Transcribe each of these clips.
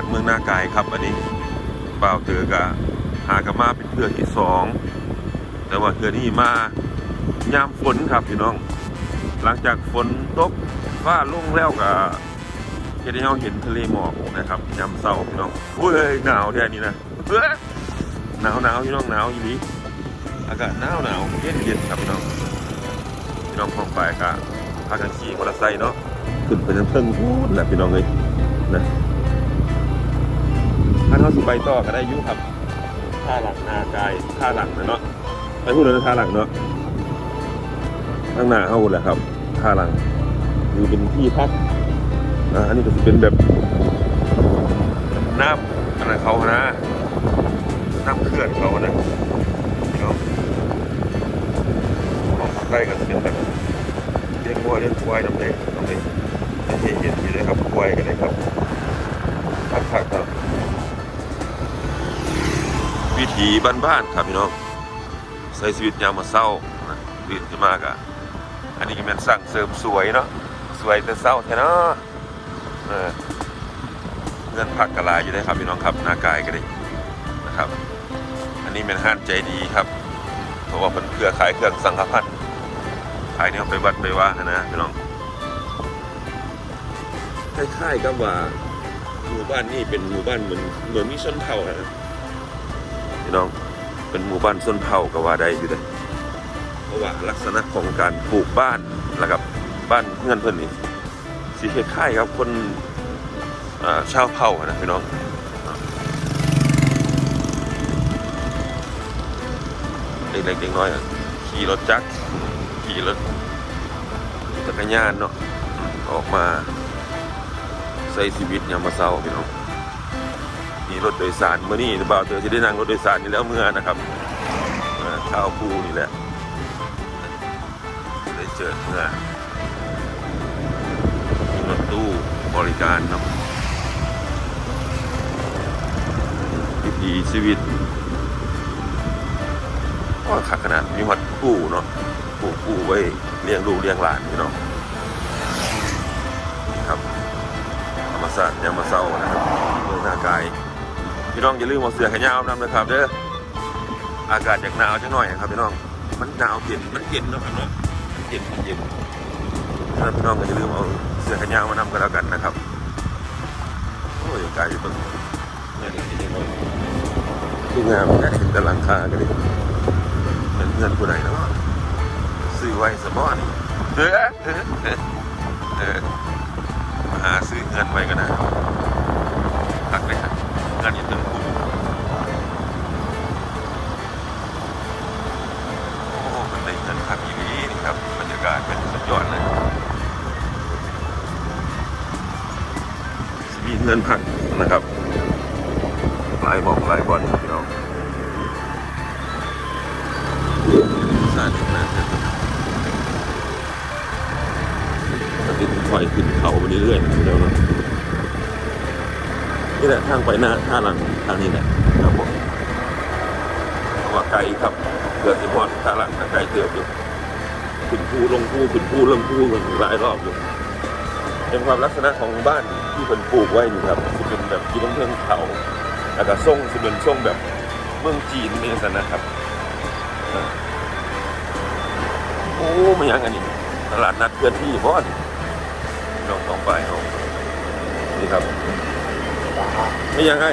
ศเมืองนากายครับอันนี้บ่าเตือกะหากนมาเป็นเทือที่สองแต่ว่าเทือนี้มายามฝนครับพี่น้อง หลังจากฝนตกฟ้าลงแล้วก็จะได้เราเห็นทะเลหมอกนะครับยามเศร้าพี่น้องอุ้ยหนาวแท้นี่นะหนาวหนาวพี่น้องหนาวอีนี้อากาศหนาวหนาวเย็นเย็นครับพี่น้องพี่น้องของไปก็พากันขี่มอเตอร์ไซค์เนาะขึ้นไปทางเพิ่งพูดแหละพี่น้องเลยนะ ถ้าเราสิไปต่อก็ได้อยุครับท่าหลังนากายท่าหลังนะเนาะไปพูดเลยนะท่าหลังเนาะข้างหน้าเขาแหละครับท่าหลังอยู่เป็นที่พักอ่าอันนี้ก็จะเป็นแบบน้ำอะไรเขานะน้ำเขื่อนเขานะเนาะของใกล้ก็จะเป็นแบบเลี้ยงวัวเลี้ยงควายน้ำเด็กน้ำเด็กจะเห็นเห็นอยู่เลยครับควายกันเลยครับพักพักครับ วิถีบ้านๆครับพี่น้องใช้ชีวิตยามมาเศร้านะตื่นขึ้นมากอะอันนี้ก็เป็นสั่งเสริมสวยเนาะสวยแต่เศร้าแท้เนาะเออเงินผักกะลายอยู่ได้ครับพี่น้องครับหน้ากายก็ได้นะครับ อันนี้เป็นห้านใจดีครับเพราะว่าเป็นเครือขายเครื่องสังฆพันธ์ขายเนี่ยไปวัดไปว่านะพี่น้องคล้ายๆกับว่าหมู่บ้านนี่เป็นหมู่บ้านเหมือนเหมือนมีชนเผ่านะ พี่น้องเป็นหมู่บ้านชนเผ่าก็ว่าได้อยู่เลยเพราะว่าลักษณะของการปลูกบ้านนะครับบ้านเงื่อนเพื่อนนี่สีคล้ายๆครับคนชาวเผ่านะพี่น้องเด็กๆเด็กน้อยอะขี่รถจักรขี่รถจักรยานเนาะออกมาใช้ชีวิตยามมาเศร้าพี่น้อง มีรถโดยสารเมื่อนี้บ่าวเตอที่ได้นั่งรถโดยสารนี่แล้วเมื่อนะครับอ่าข้าวภูนี่แหละได้เจอเมื่อมีรถตู้บริการนะวิถีชีวิตว่าขักขนาดมีวัดกู้เนาะกู้กู้ไว้เลี้ยงลูกเลี้ยงหลานพี่น้องนี่ครับธรรมศาสตร์ยามมาเศร้านะครับเมืองนากาย พี่น้องอย่าลืมเอาเสื้อแขนยาวนำนะครับเด้ออากาศอยากหนาวจังหน่อยครับพี่น้องมันหนาวเย็นมันเย็นนะครับเนาะเย็นเย็นถ้าพี่น้องก็อย่าลืมเอาเสื้อแขนยาวมานำกันแล้วกันนะครับโอ้ยกายเป็นเนี่ยนี่ยังไงดูงามแค่เห็นแต่หลังคากันดิเป็นเพื่อนผู้ใดนะซื้อไว้สมอนเออเออเออมาหาซื้อเงินไว้กันนะพักเลยครับ งานอยิ่ถึงกูโอ้มันได้เงินพักอีนี้นี่ครับบรรยากาศเป็นสุดยอดเลยมีเงินพักนะครับหลายบอกหลายบอลครับพี่น้องสาธุนะจะติดถอยขึ้นเขาไปเรื่อยๆเดี๋ยวนะ นี่แหละทางไปหน้าท่าหลังทางนี้แหละครับผมเพราะว่าไกลครับเกิดที่พอดท่าหลังไกลเติบอยู่ขึ้นภูลงภูขึ้นภูลงภูกันหลายรอบอยู่เป็นความลักษณะของบ้านที่เป็นปลูกไว้นี่ครับที่เป็นแบบที่ต้องเพิ่งเขาแล้วก็ส่งสิเป็นส่งแบบเมืองจีนนี่สันนะครับโอ้ไม่ยังอันนี้ตลาดนัดเคลื่อนที่เพราะว่าน้องต้องไปเอานี่ครับ ไม่ยังไง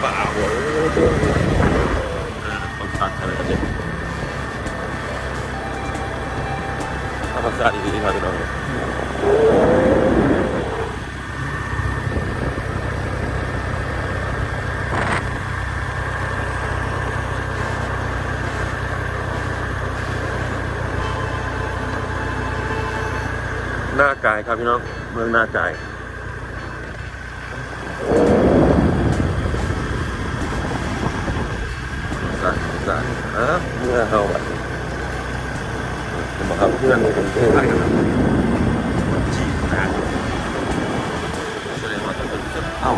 เปล่าเว้ยต้องตัดอะไรกันเนี่ยธรรมชาติดีๆครับพี่น้องหน้ากายครับพี่น้องเมืองหน้ากาย สั่นสั่ นะเมื่อเขาแบบจะมาครับเพื่อนเป็นเพื่อนกันครับจีนะแสดงว่าต้องเป็นเจ้าเอ้า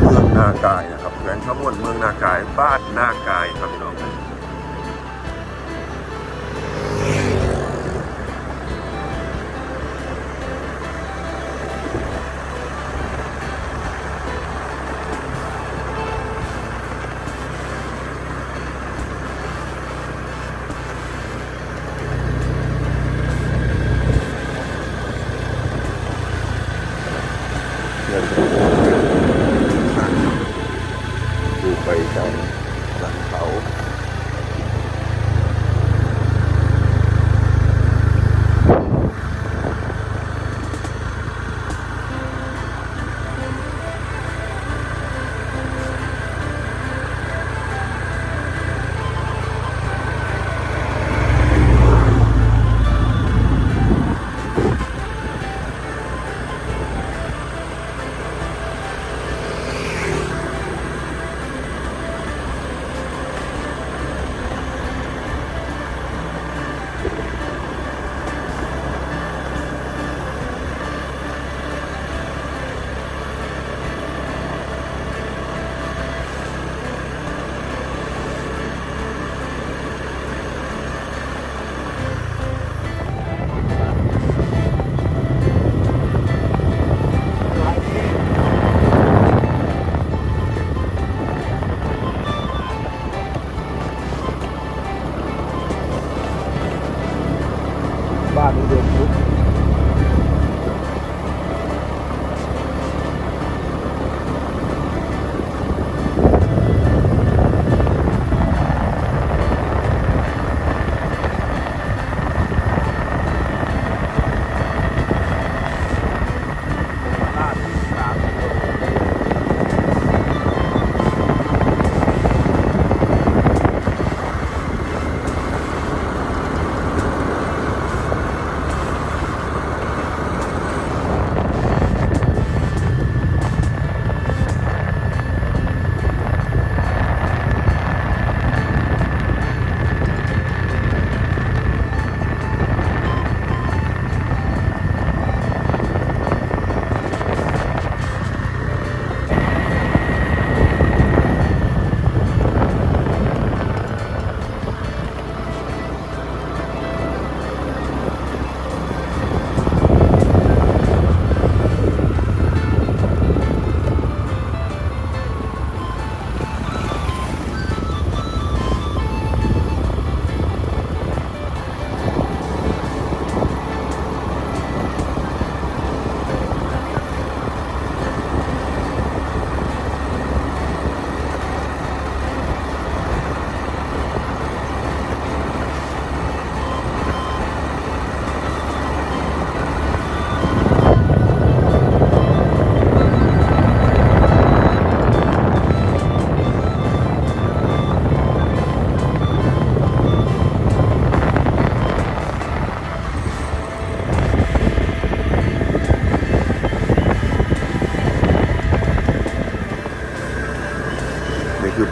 เมืองนากายนะครับแขวงขมวนเมืองนากายบ้านนากายครับพี่น้อง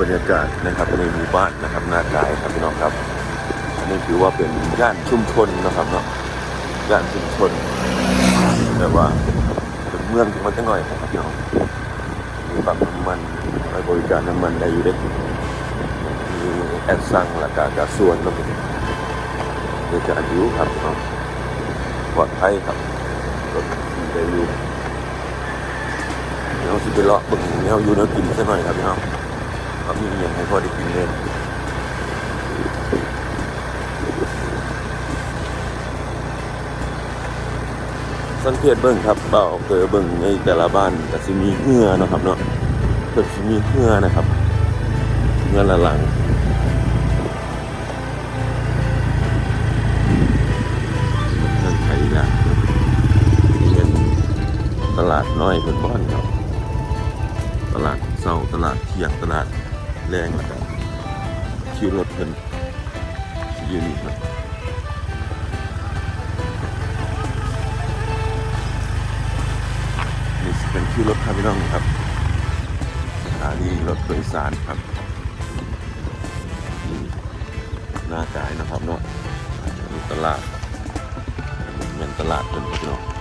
รรยากาศนะครับในหมู่บ้านนะครับหน้ากายครับพี่น้องครับอันนี้ถือว่าเป็นย่านชุมชนนะครับเนาะย่านชุมชนแต่ว่าเป็นเมืองที่มันจะหน่อยครับพี่น้องมีปั๊มน้ำมันไว้บริการน้ำมันได้อยู่ได้มีแอดซังและการกาส่วนก็เป็นบริการอยู่ครับพี่น้องปลอดภัยครับรถได้อยู่เดี๋ยวเราสิไปเลาะเบิ่งแนวอยู่แนวกินซะหน่อยครับพี่น้อง ก็มีอย่างให้พอได้กินเลยสังเกตเบิ่งครับเบาเคยเบิ่งในแต่ละบ้านก็สิมีเหื่อนะครับเนาะเพิ่นสิมีเหื่อนะครับเหื่อละหลังเงินไทยละนี่เป็นตลาดน้อยเพิ่นบ้านครับตลาดเช้าตลาดเที่ยงตลาด แรงแล้วกันคิวรถเพิ่นอยู่นี่ครับนี่เป็นคิวรถครับพี่น้องครับสถานีรถโดยสารครับนี่หน้ากายนะครับเนาะตลาดเป็นตลาดเป็นพี่น้อง